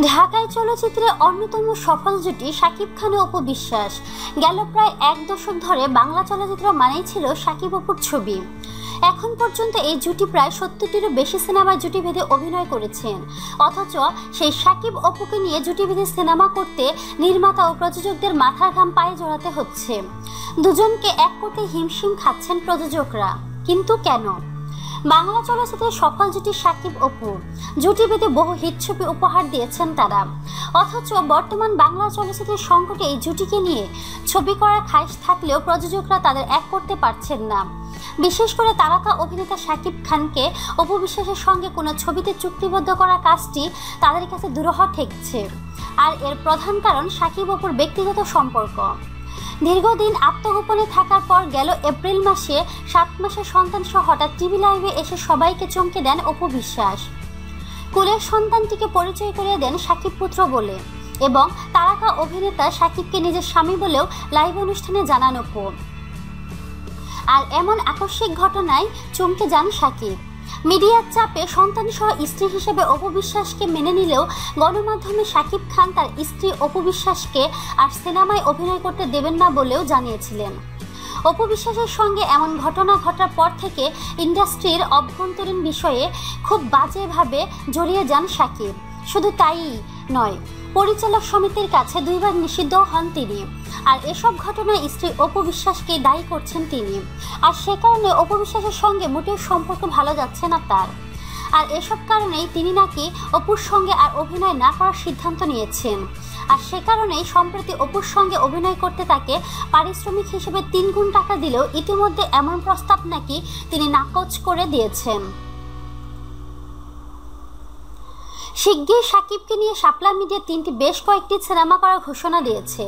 ঢাকায় চলচ্চিত্রে অন্যতম সফল জুটি শাকিব খান ও অপু বিশ্বাস গেল প্রায় এক দশক ধরে বাংলা চলচ্চিত্র মানেই ছিল শাকিব অপুর ছবি। এখন পর্যন্ত এই জুটি প্রায় সত্তরটিরও বেশি সিনেমায় জুটি ভেদে অভিনয় করেছেন। অথচ সেই শাকিব অপুকে নিয়ে জুটি ভেদে সিনেমা করতে নির্মাতা ও প্রযোজকদের মাথার ঘাম পায়ে জড়াতে হচ্ছে। দুজনকে এক করতে হিমশিম খাচ্ছেন প্রযোজকরা। কিন্তু কেন? বাংলা চলচ্চিত্রের সফল জুটি সাকিব অপু জুটি বেঁধে বহু হিট ছবি উপহার দিয়েছেন তারা। অথচ বর্তমান বাংলা চলচ্চিত্রের সংকটে এই জুটিকে নিয়ে ছবি করার খাইশ থাকলেও প্রযোজকরা তাদের এক করতে পারছেন না। বিশেষ করে তারকা অভিনেতা শাকিব খানকে অপু বিশ্বাসের সঙ্গে কোনো ছবিতে চুক্তিবদ্ধ করার কাজটি তাদের কাছে দুরহ ঠেকছে। আর এর প্রধান কারণ শাকিব অপুর ব্যক্তিগত সম্পর্ক। দীর্ঘদিন আত্মগোপনে থাকার পর গেল এপ্রিল মাসে সাত মাসের সন্তান সহ হঠাৎ টিভি লাইভে এসে সবাইকে চমকে দেন অপু বিশ্বাস। কুলের সন্তানটিকে পরিচয় করিয়ে দেন সাকিব পুত্র বলে এবং তারকা অভিনেতা সাকিবকে নিজের স্বামী বলেও লাইভ অনুষ্ঠানে জানান অপু। আর এমন আকস্মিক ঘটনায় চমকে যান সাকিব। মিডিয়ার চাপে সন্তান সহ স্ত্রী হিসেবে অপবিশ্বাসকে মেনে নিলেও গণমাধ্যমে শাকিব খান তার স্ত্রী অপবিশ্বাসকে আর সিনেমায় অভিনয় করতে দেবেন না বলেও জানিয়েছিলেন। অপবিশ্বাসের সঙ্গে এমন ঘটনা ঘটার পর থেকে ইন্ডাস্ট্রির অভ্যন্তরীণ বিষয়ে খুব বাজেভাবে জড়িয়ে যান শাকিব। শুধু তাই নয় পরিচালক সমিতির কাছে দুইবার নিষিদ্ধ হন তিনি। আর এসব ঘটনায় স্ত্রী অপবিশ্বাসকে দায়ী করছেন তিনি। আর সে কারণে অপবিশ্বাসের সঙ্গে মোটেও সম্পর্ক ভালো যাচ্ছে না তার। আর এসব কারণেই তিনি নাকি অপুর সঙ্গে আর অভিনয় না করার সিদ্ধান্ত নিয়েছেন। আর সে কারণেই সম্প্রতি অপুর সঙ্গে অভিনয় করতে তাকে পারিশ্রমিক হিসেবে তিন গুণ টাকা দিলেও ইতিমধ্যে এমন প্রস্তাব নাকি তিনি নাকচ করে দিয়েছেন। শিগগির সাকিবকে নিয়ে শাপলা মিডিয়া তিনটি বেশ কয়েকটি সিনেমা করার ঘোষণা দিয়েছে।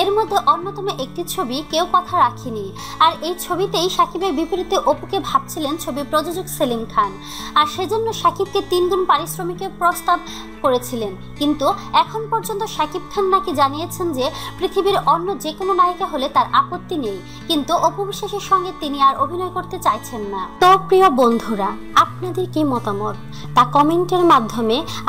এর মধ্যে অন্যতম একটি ছবি কেউ কথা রাখেনি। আর এই ছবিতেই সাকিবের বিপরীতে অপুকে ভাবছিলেন ছবি প্রযোজক সেলিম খান। আর সেজন্য সাকিবকে তিনগুণ পারিশ্রমিকের প্রস্তাব করেছিলেন। কিন্তু এখন পর্যন্ত সাকিব খান নাকি জানিয়েছেন যে পৃথিবীর অন্য যে কোনো নায়িকা হলে তার আপত্তি নেই। কিন্তু অপু বিশ্বাসের সঙ্গে তিনি আর অভিনয় করতে চাইছেন না। তো প্রিয় বন্ধুরা, আপনাদের কি মতামত? তা কমেন্টের মাধ্যমে